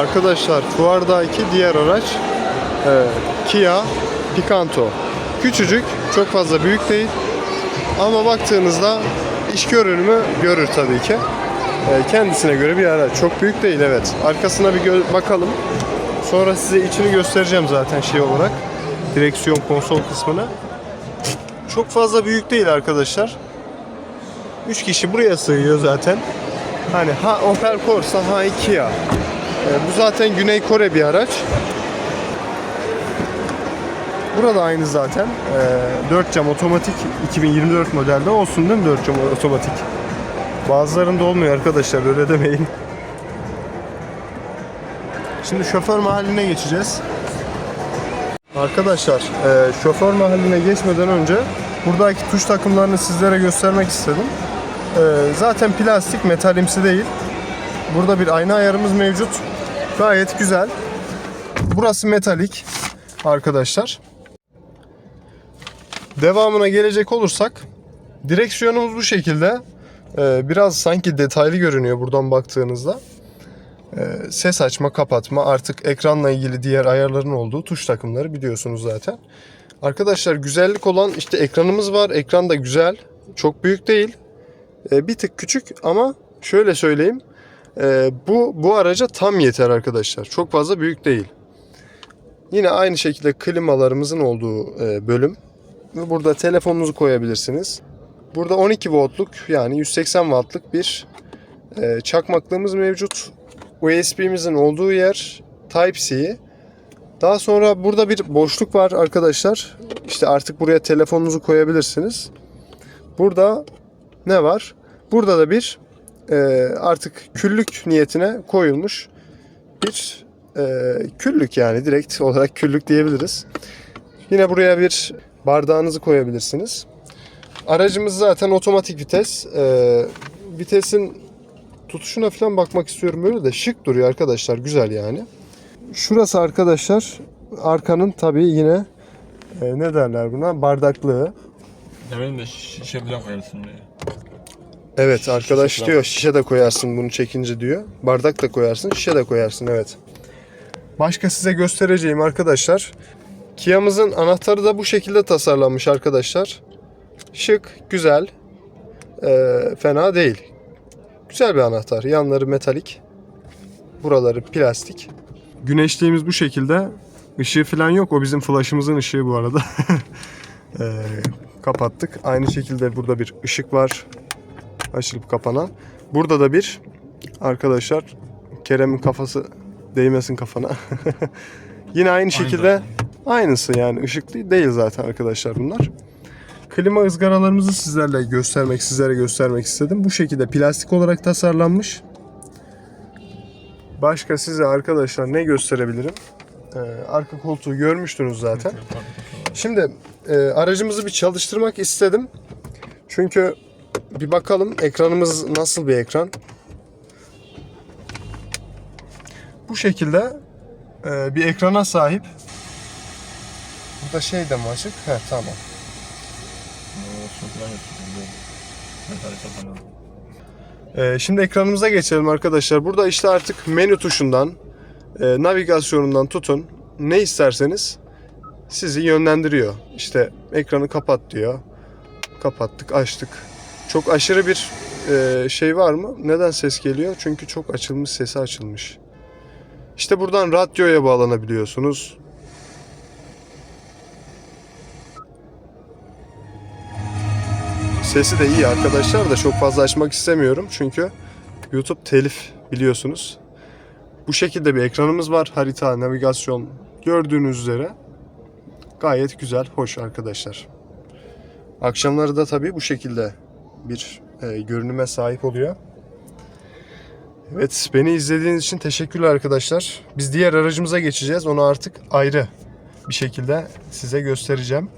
arkadaşlar fuardaki diğer araç e, Kia Picanto. Küçücük, çok fazla büyük değil. Ama baktığınızda iş görünümü görür tabii ki. E, kendisine göre bir araç. Çok büyük değil evet. Arkasına bir bakalım. Sonra size içini göstereceğim zaten şey olarak. Direksiyon konsol kısmını. Çok fazla büyük değil arkadaşlar. 3 kişi buraya sığıyor zaten. Hani ha Opel Corsa ha Kia. E, bu zaten Güney Kore bir araç. Burada aynı zaten. E, 4 cam otomatik 2024 modelde olsun değil mi 4 cam otomatik? Bazılarında olmuyor arkadaşlar öyle demeyin. Şimdi şoför mahalline geçeceğiz. Arkadaşlar e, şoför mahalline geçmeden önce buradaki tuş takımlarını sizlere göstermek istedim. E, zaten plastik metalimsi değil. Burada bir ayna ayarımız mevcut. Gayet güzel. Burası metalik arkadaşlar. Devamına gelecek olursak direksiyonumuz bu şekilde. E, biraz sanki detaylı görünüyor buradan baktığınızda. E, ses açma, kapatma, artık ekranla ilgili diğer ayarların olduğu tuş takımları biliyorsunuz zaten. Arkadaşlar güzellik olan işte ekranımız var. Ekran da güzel. Çok büyük değil. E, bir tık küçük ama şöyle söyleyeyim. E, bu bu araca tam yeter arkadaşlar. Çok fazla büyük değil. Yine aynı şekilde klimalarımızın olduğu e, bölüm. Burada telefonunuzu koyabilirsiniz. Burada 12 voltluk yani 180 wattlık bir e, çakmaklığımız mevcut. USB'mizin olduğu yer Type-C. Daha sonra burada bir boşluk var arkadaşlar. İşte artık buraya telefonunuzu koyabilirsiniz. Burada ne var? Burada da bir e, artık küllük niyetine koyulmuş bir e, küllük yani direkt olarak küllük diyebiliriz. Yine buraya bir bardağınızı koyabilirsiniz. Aracımız zaten otomatik vites. E, vitesin tutuşuna falan bakmak istiyorum böyle de şık duruyor arkadaşlar. Güzel yani. Şurası arkadaşlar arkanın tabii yine ne derler buna bardaklığı. Ya benim de şişe falan koyarsın diye. Evet Şişe arkadaş falan. diyor şişe de koyarsın bunu çekince diyor. Bardak da koyarsın şişe de koyarsın evet. Başka size göstereceğim arkadaşlar. Kia'mızın anahtarı da bu şekilde tasarlanmış arkadaşlar. Şık, güzel. Ee, fena değil. Güzel bir anahtar. Yanları metalik. Buraları plastik. Güneşliğimiz bu şekilde. Işığı falan yok. O bizim flaşımızın ışığı bu arada. Ee, kapattık. Aynı şekilde burada bir ışık var. Açılıp kapanan. Burada da bir arkadaşlar Kerem'in kafası değmesin kafana. Yine aynı şekilde aynısı yani ışıklı değil zaten arkadaşlar bunlar. Klima ızgaralarımızı sizlerle göstermek, sizlere göstermek istedim. Bu şekilde plastik olarak tasarlanmış. Başka size arkadaşlar ne gösterebilirim? Ee, arka koltuğu görmüştünüz zaten. Şimdi e, aracımızı bir çalıştırmak istedim. Çünkü bir bakalım ekranımız nasıl bir ekran. Bu şekilde e, bir ekrana sahip. Burada şey de mi açık? He tamam. Ee, şimdi ekranımıza geçelim arkadaşlar. Burada işte artık menü tuşundan, e, navigasyonundan tutun ne isterseniz sizi yönlendiriyor. İşte ekranı kapat diyor. Kapattık, açtık. Çok aşırı bir e, şey var mı? Neden ses geliyor? Çünkü çok açılmış, sesi açılmış. İşte buradan radyoya bağlanabiliyorsunuz. Sesi de iyi arkadaşlar da çok fazla açmak istemiyorum çünkü YouTube telif biliyorsunuz. Bu şekilde bir ekranımız var. Harita, navigasyon gördüğünüz üzere gayet güzel, hoş arkadaşlar. Akşamları da tabii bu şekilde bir e, görünüme sahip oluyor. Evet, beni izlediğiniz için teşekkürler arkadaşlar. Biz diğer aracımıza geçeceğiz. Onu artık ayrı bir şekilde size göstereceğim.